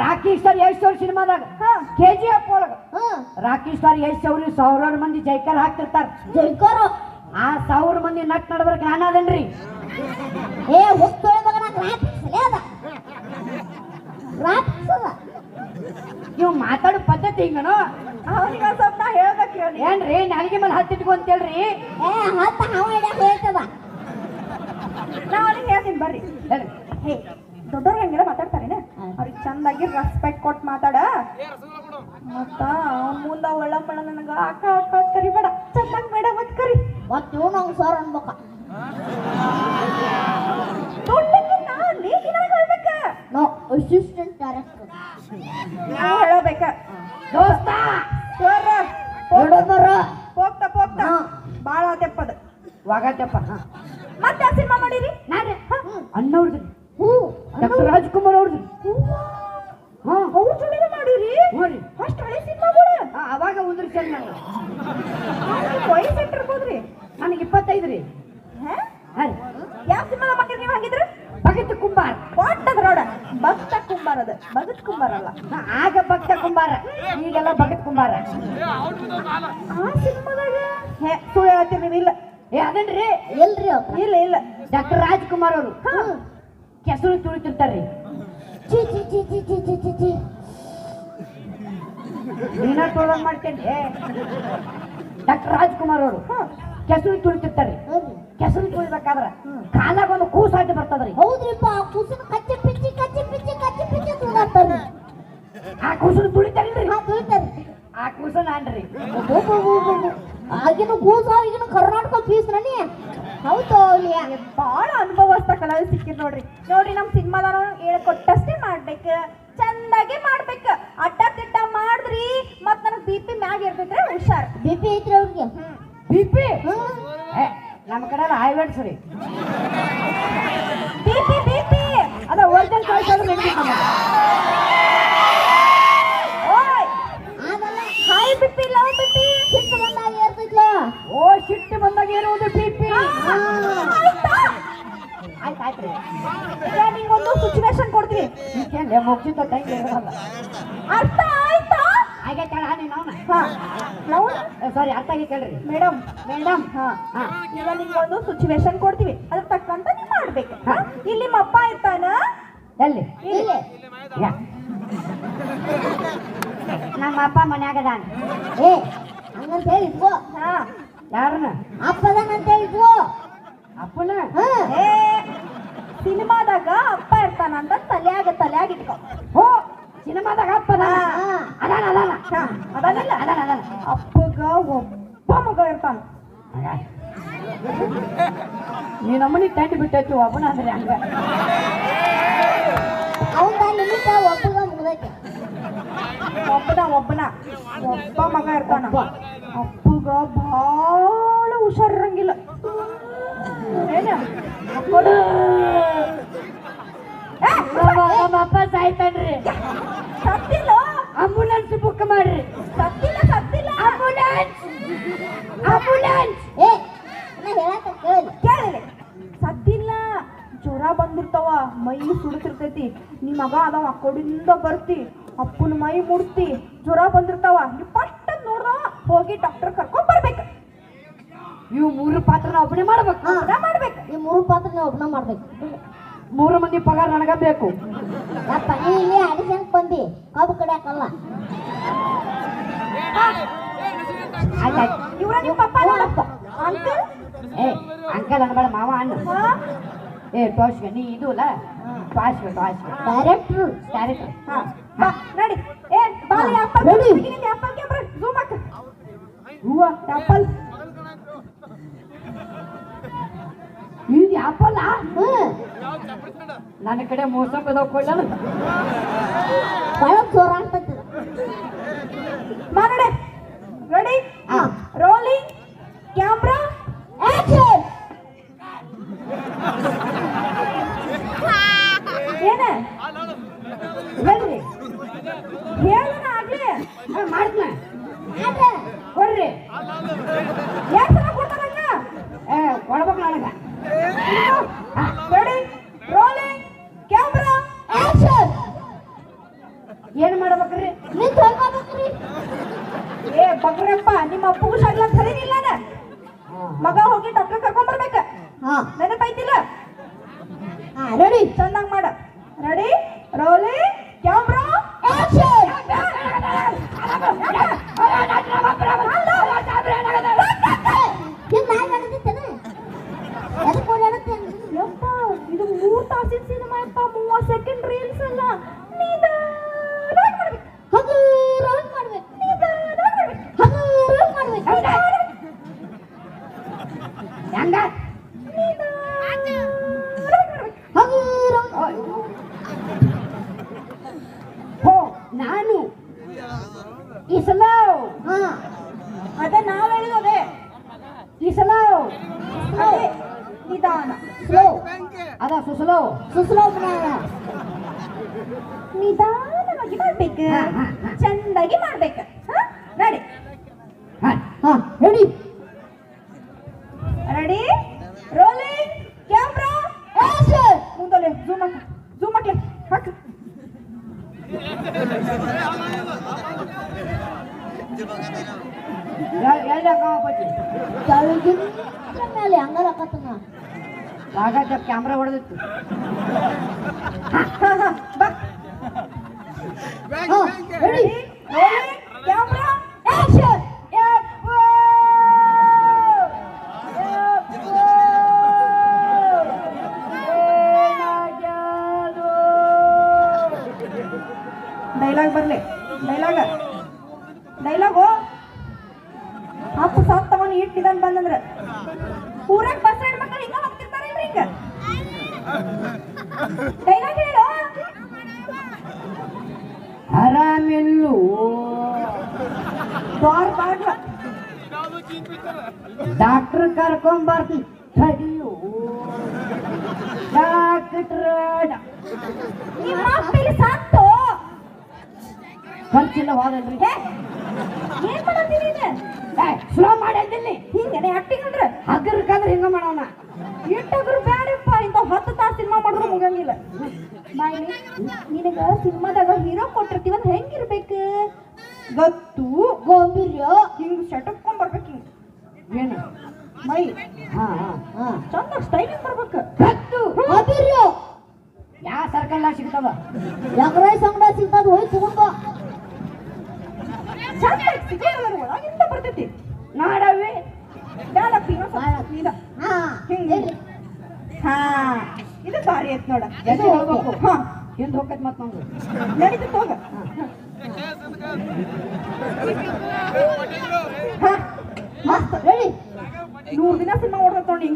Rakhi star Yash ಅವ್ರ ಸಿನಿಮಾದಾಗ. K G F ಒಳಗ. ರಾಕಿ ಸ್ಟಾರ್ ಯಶ್ ಅವ್ರು ಸಾವಿರಾರು ಮಂದಿ ಜೈಕಾರ ಹಾಕ್ತಿರ್ತಾರ. ಜೈಕಾರ ಆ ಸಾವಿರ ಮಂದಿ ನಟ್ ನಡ್ಬರ್ಕ್ ನಾನು ಅದನ್ರಿ. ಏ ಹೋಗ್ತೋಳೆ ಮಗನ ಗ್ರಾಫಿಕ್ಸ್ ಲೇ ಅದ. ಗ್ರಾಫಿಕ್ಸ್ ನೀವು ಮಾತಾಡೋ ಪದ್ಧತಿ ಹಿಂಗನು? ಅವನಿಗೆ ಸ್ವಲ್ಪ ನಾ ಹೇಳ್ಬೇಕು ಹೇಳಿ ಏನ್ರಿ ನನಗೆ ಮೇಲೆ ಹತ್ತಿಟ್ಕೊ ಅಂತೇಳ್ರಿ? ಏ ಹತ್ತ ಹಾವ ಹೇಳ್ತದ ನಾ ಅವನಿಗೆ ಹೇಳ್ತೀನಿ ಬರ್ರಿ. ಹೇಳ್ರಿ. ಹೇ ದೊಡ್ಡವ್ರು ಹಂಗೆಲ್ಲ ಮಾತಾಡ್ತಾರೇನ ಅವ್ರಿಗೆ ರೆಸ್ಪೆಕ್ಟ್ ಕೊಟ್ಟು ಮಾತಾಡ. ಮತ್ತ ಅವ್ನ ಮುಂದ ಒಳ್ಳಂಬಳ ನನಗ ಅಕ್ಕ ಅಕ್ಕ ಕರಿ ಕರಿಬೇಡ ಚಂದಂಗ್ ಬೇಡ ಮತ್ ಕರಿ. ಮತ್ ಇವ್ ನಂಗ್ ಸರ್ ಅನ್ಬೇಕ. ನಾ ಅಸಿಸ್ಟೆಂಟ್ ಡೈರೆಕ್ಟರ್ ನಾ ಹೇಳಬೇಕ. ದೋಸ್ತ! ಸರ್ ನೋಡೋದರ ಹೋಗ್ತಾ ಹೋಗ್ತಾ ಬಾಳ ತೆಪ್ಪದ ವಾಗತ್ತಪ್ಪ ಮತ್ತೆ ಸಿನಿಮಾ ಮಾಡಿರಿ ನಾನು? ಅಣ್ಣವ್ರದ್ದು ಹೂ ಡಾಕ್ಟರ್ ರಾಜ್ಕುಮಾರ್ ಅವ್ರದ್ದು ವಯಸ್ಸು ಎಷ್ಟಿರ್ಬೋದು ರೀ ನನಗೆ ಇಪ್ಪತ್ತೈದು ರೀ. ಹಾಂ? ಯಾವ ಸಿನಿಮಾದ ಮಕ್ಕಳು ನೀವು ಹಾಗಿದ್ರೆ? ಭಗತ್ ಕುಂಬಾರ. ಒಟ್ಟದ ರೋಡ ಭಕ್ತ ಕುಂಬಾರ ಅದ. ಭಗತ್ ಕುಂಬಾರ ಅಲ್ಲ. ಆಗ ಭಕ್ತ ಕುಂಬಾರ. ಈಗೆಲ್ಲ ಭಗತ್ ಕುಂಬಾರ. ಆ ಸಿನಿಮಾದಾಗ ಹೇ ಸುಳ್ಳು ನೀವು ಇಲ್ಲ. ಏ ಇಲ್ಲ ರೀ. ಇಲ್ಲ ಇಲ್ಲ. ಡಾಕ್ಟರ್ ರಾಜ್ ಕುಮಾರ್ ಅವರು ಕೆಸರು ತುಳಿತಿರ್ತಾರ್ರಿ. ಚಿ ಚಿ ಚಿ ಚಿ ಚಿ ಚಿ ಚಿ ನೀನ ತೊಳಗ್ ಮಾಡ್ತೇನೆ? ಡಾಕ್ಟರ್ ರಾಜ್ಕುಮಾರ್ ಅವರು ಕೆಸರು ತುಳಿತಿರ್ತಾರ್ರಿ ಹೌದ್ರಿ. ಕೆಸರು ತುಳಿಬೇಕಾದ್ರ ಕಾಲಾಗ ಒಂದು ಕೂಸಾಟಿ ಬರ್ತದ್ರಿ. ಹೌದ್ರಿಪ್ಪ ಆ ಕುಸಿನ ಕಚ್ಚಿ ಪಿಚ್ಚಿ ಕಚ್ಚಿ ಪಿಚ್ಚಿ ಕಚ್ಚಿ ಪಿಚ್ಚಿ ತುಳಾಡ್ತಾರ್ರಿ ಆ ಕೂಸು ತುಳಿತಾರಿಲ್ರಿ ಹಾ ತುಳಿತಾರೆ ಆ ಕೂಸ ನಾನ್ರಿ ಆಗಿನ ಕೂಸ ಈಗಿನ ಕರ್ನಾಟಕ ಫೀಸ್ ನನಿ ಹೌದು ಬಹಳ ಅನುಭವಸ್ಥ ಕಲಾವಿದ ಸಿಕ್ಕಿದ್ ನೋಡ್ರಿ. ನೋಡ್ರಿ ನಮ್ ಸಿನಿಮಾದ ಹೇಳ್ಕೊಟ್ಟಷ್ಟೇ ಮಾಡ್ಬೇಕು. ಚಂದಾಗೆ ಮಾಡ್ಬೇಕು. ಬಿ ಪಿ ನಮ್ಮ ಕಡೆ ಎಲ್ಲ ಹೈವೇಡ್ಸ್ ರೀ ಬಿ ಪಿ ಬಿ ಪಿ ಅದ ಪಿ ಲವ್ ಬಿ ಪಿ ಸಿಟ್ಟು ಬಂದಾಗ ಓ ಸಿಟ್ಟು ಬಂದಾಗ ಬಿ ಪಿ ಆಯ್ತಾ ಆಯ್ತು ಆಯ್ತು? ರೀ ಈಗ ನಿಂಗೊಂದು ಸಿಚುವೇಶನ್ ಟೈಮ್ ಅರ್ಥ? ನಾವು ಸಾರಿ ಅರ್ಥ ಆಗಿ ಕೇಳ್ರಿ. ಮೇಡಮ್ ಮೇಡಮ್ ಹಾ. ಈಗ ಈಗ ನಿಮ್ಗೊಂದು ಸಿಚುವೇಶನ್ ಕೊಡ್ತೀವಿ. ಅದ್ರ ತಕ್ಕಂತ ನೀವು ಮಾಡ್ಬೇಕು. ಹಾ? ಇಲ್ಲಿ ನಿಮ್ಮ ಅಪ್ಪ ಇರ್ತಾನ? ಎಲ್ಲಿ? ಇಲ್ಲಿ. ನಮ್ಮ ಅಪ್ಪ ಮನ್ಯಾಗ ಅದಾನ. ಏ ಹಂಗಂತ ಹೇಳಿ ಇಟ್ಕೋ ಹಾ. ಯಾರನ್ನ? ಅಪ್ಪದಾನ ಅಂತ ಅಪ್ಪನ? ಹಾ. ಏ ಸಿನಿಮಾದಾಗ ಅಪ್ಪ ಇರ್ತಾನ ಅಂತ ತಲ್ಯಾಗ ತಲೆಯಾಗ ಇಟ್ಕೋ. ಓ ಸಿನಿಮಾದಾಗ ಅಪ್ಪ ಅದಾನ ಹಾ. ಅದಾನ ಅದಾನ ಹಾ, ಅದಾನಿಲ್ಲ? ಅದಾನ ಅದಾನ ಅಪ್ಪಗ ಒಬ್ಬ ಮಗ ಇರ್ತಾನ ನೀ ನಮ್ಮನಿ ಟೆಂಟ್ ಬಿಟ್ಟೈತಿ ಒಬ್ಬನ ಅಂದ್ರೆ ಹಂಗ ಅವಂದ ನಿಮಿತ್ತ ಒಬ್ಬಗ ಮುಗ್ದೈತೆ ಒಬ್ಬನ ಒಬ್ಬನ ಒಬ್ಬ ಮಗ ಇರ್ತಾನ ಒಬ್ಬ. ಅಪ್ಪಗ ಭಾಳ ಹುಷಾರಿರಂಗಿಲ್ಲ ಏನ ಅಪ್ಪನ ಏ, ನಮ್ಮ ಅಪ್ಪ ಸಾಯ್ತಾನ್ರಿ. ಸತ್ತಿಲ್ಲ? ಆಂಬುಲೆನ್ಸ್ ಬುಕ್ ಮಾಡ್ರಿ. ಸತ್ತಿಲ್ಲ ಸತ್ತಿಲ್ಲ. ಆಂಬುಲೆನ್ಸ್ ಆಂಬುಲೆನ್ಸ್ ಏ ನಾ ಹೇಳಕ ಕೇಳಿ. ಸದ್ದಿಲ್ಲ ಜ್ವರ ಬಂದಿರ್ತಾವ ಮೈ ಸುಡುತ್ತಿರ್ತೈತಿ. ನಿಮ್ಮ ಮಗ ಅದಾವ ಆ ಕಡೆಯಿಂದ ಬರ್ತಿ. ಅಪ್ಪನ ಮೈ ಮುಡ್ತಿ ಜ್ವರ ಬಂದಿರ್ತಾವ. ನೀವು ಫಸ್ಟ್ ನೋಡ್ದವ ಹೋಗಿ ಡಾಕ್ಟರ್ ಕರ್ಕೊಂಡ್ ಬರ್ಬೇಕು. ಇವು ಮೂರು ಪಾತ್ರನ ಒಬ್ಬನೇ ಮಾಡ್ಬೇಕು. ಮಾಡ್ಬೇಕು. ಈ ಮೂರು ಪಾತ್ರನ ಒಬ್ಬನ ಮಾಡ್ಬೇಕು. ಮೂರು ಮಂದಿ ಪಗಾರ ನನಗ ಬೇಕು. ಯಪ್ಪ ನೀ ಇಲ್ಲಿ ಅಡಿಸನ್ ಬಂದಿ ಕಬ್ಬು ಕಡಿಯಾಕಲ್ಲ? ಇವ್ರ ನಿಮ್ಮ ಪಪ್ಪ ನೋಡಪ್ಪ ಅಂಕಲ್? ಏ ಅಂಕಲ್ ಅನ್ಬೇಡ ಮಾವ ಅಣ್ಣ ಏ ಟೋಸ್ಗೆ ನೀ ಇದು ಅಲ್ಲ? ಟಾಸ್ಗೆ ಟಾಸ್ಗೆ ಡೈರೆಕ್ಟ್ರು ಡೈರೆಕ್ಟ್ರು ಹಾ. ಬಾ ನಡಿ. ಏ ಆಪಲ್ ನಡಿ. ಆಪಲ್ ಕ್ಯಾಮ್ರಾ ಝೂಮ್ ಹಾಕ. ಹೂವ ಆಪಲ್ ಇದು ಅಪ್ಪಲ್ಲ ಹ್ಮ್. ನನ್ನ ಕಡೆ ಮೋಸ ಬದಕೊಳ್ಳ ಬಹಳ ಜೋರ? ಅಂತ ಹೇಳಿನಿಲ್ಲ ನಾನು ಮಗ ಹೋಗಿ ಡಾಕ್ಟರ್ ಕರ್ಕೊಂಡ್ ಬರ್ಬೇಕ? ನೆನಪೈತಿಲ್ಲ ಹಾ ರೆಡಿ ಚಂದಂಗ್ ಮಾಡ ರೆಡಿ ರೋಲಿ ಕ್ಯಾಮ್ರಾ ಆಕ್ಷನ್ ಏನ್ ನಾಯಿ ನಡೆದಿತ್ತೇನ ಎದಕ್ಕೆ ಓಡಾಡುತ್ತೇನೆ ಯಪ್ಪ ಇದು ಮೂರ್ ತಾಸಿನ ಸಿನಿಮಾ ಯಪ್ಪ ಮೂವತ್ ಸೆಕೆಂಡ್ ರೀಲ್ಸ್ ಅಲ್ಲ ನಿಧಾನ ಮಾಡ್ಬೇಕು ಹಗುರಾಗಿ ಮಾಡ್ಬೇಕು ಹಗುರಾಗಿ ಮಾಡ್ಬೇಕು ಹೆಂಗ ಹಗುರಾಗಿ ಹೋ ನಾನು ಈ ಸಲ ಹಾ ಅದ ನಾವ್ ಹೇಳಿದೋದೆ ಈ ಸಲ ಅದೇ ನಿಧಾನ ಸ್ಲೋ ಅದ ಸುಸ್ಲೋ ಸುಸ್ಲೋ ಮನ್ಯಾಗ ನಿಧಾನವಾಗಿ ಮಾಡ್ಬೇಕು. ಚಂದಾಗಿ ಮಾಡ್ಬೇಕು. ಹಾ ನಡಿ ready ready rolling camera action ಮುಂದಲೆ zoom ಹಾಕ. ಜೂಮ್ ಹಾಕ್ಲಿ. ಹಾಕ. ಎರಡು ಬಜ್ಜಿ ಕೆಳಗಿನ ಮೇಲೆ ಹಂಗಾರ ಹಾಕತ್ತನ ಆಗ camera ಹೊಡೆದಿತ್ತು. Ready rolling camera action dialogue ಬರ್ಲಿ ಡೈಲಾಗ ಡೈಲಾಗು ಅಪ್ಪ ಸಾತ್ ತಗೊಂಡು ಇಟ್ಟು ನಿಧಾನ ಬಂದಂದ್ರ ಊರಾಗ ಬಸ್ ಹೆಣ್ಮಕ್ಳು ಹಿಂಗ ಹೋಗ್ತಿರ್ತಾರಲ್ರಿ ಹಿಂಗ? ಡೈಲಾಗ್ ಹೇಳು. ಆರಾಮಿಲ್ಲು ಬಾರ್ ಡಾಕ್ಟರ್ ಕರ್ಕೊಂಬರ್ತೀನಿ ತಡಿಯು. ಡಾಕ್ಟ್ರ ನಿಮ್ಮ ಅಪ್ಪಿಲಿ ಸಾತ್ತು ಖರ್ಚಿಲ್ಲ ಹೋಗಲ್ರಿ. ಏನ್ ಮಾಡತ್ತೀನಿ ಸ್ಲೋ ಹಿಂಗೇನೆ ಅಂದ್ರೆ. ಹಿಂಗ ಮಾಡೋಣ. ಇಟ್ಟಾದ್ರು ಬ್ಯಾಡಪ್ಪ ಇಂಥ ಹತ್ತು ತಾಸು ಸಿನಿಮಾ ಮಾಡಿದ್ರು ಮುಗಂಗಿಲ್ಲ ಬಾಯಿ ನಿನಗ ಸಿನಿಮಾದಾಗ ಹೀರೋ ಕೊಟ್ಟಿರ್ತೀವಂದ್ರೆ ಹೆಂಗಿರ್ಬೇಕು? ಗತ್ತು ಗೋಂಬೀರ್ಯ ಹಿಂಗ್ ಶಟಕ್ಕೊಂಡ್ ಬರ್ಬೇಕು ಹಿಂಗ್. ಏನು? ಮೈ ಹಾ ಚಂದ ಸ್ಟೈಲಿಂಗ್ ಬರ್ಬೇಕು. ಗತ್ತು ಗೋಂಬೀರ್ಯ ಯಾವ ಸರ್ಕಲ್ನಾಗ ಸಿಗ್ತಾವ? ಎಗ್ರೈಸ್ ಅಂಗಡ ಸಿಗ್ತದ ಹೋಗಿ ತಗೊಂಡ ಚಂದ ಸಿಗೋದ್ರ ಒಳಗಿಂದ ಬರ್ತೈತಿ. ನೋಡವಿ ಹಾ ಹಾ ಇದು ಭಾರಿ ಐತ್ ನೋಡ. ಎಲ್ಲಿ ಹೋಗ್ಬೇಕು? ಹಾ. ಹಿಂದ್ ಹೋಗತ್ ಮತ್ ನಮ್ದು ನಡೀತು ಹೋಗ. ಹಾ. ಹಾ ರೆಡಿ ನೂರ್ ದಿನ ಸಿನಿಮಾ ನೋಡ್ಬೇಕು ತೊಗೊಂಡು ಹಿಂಗ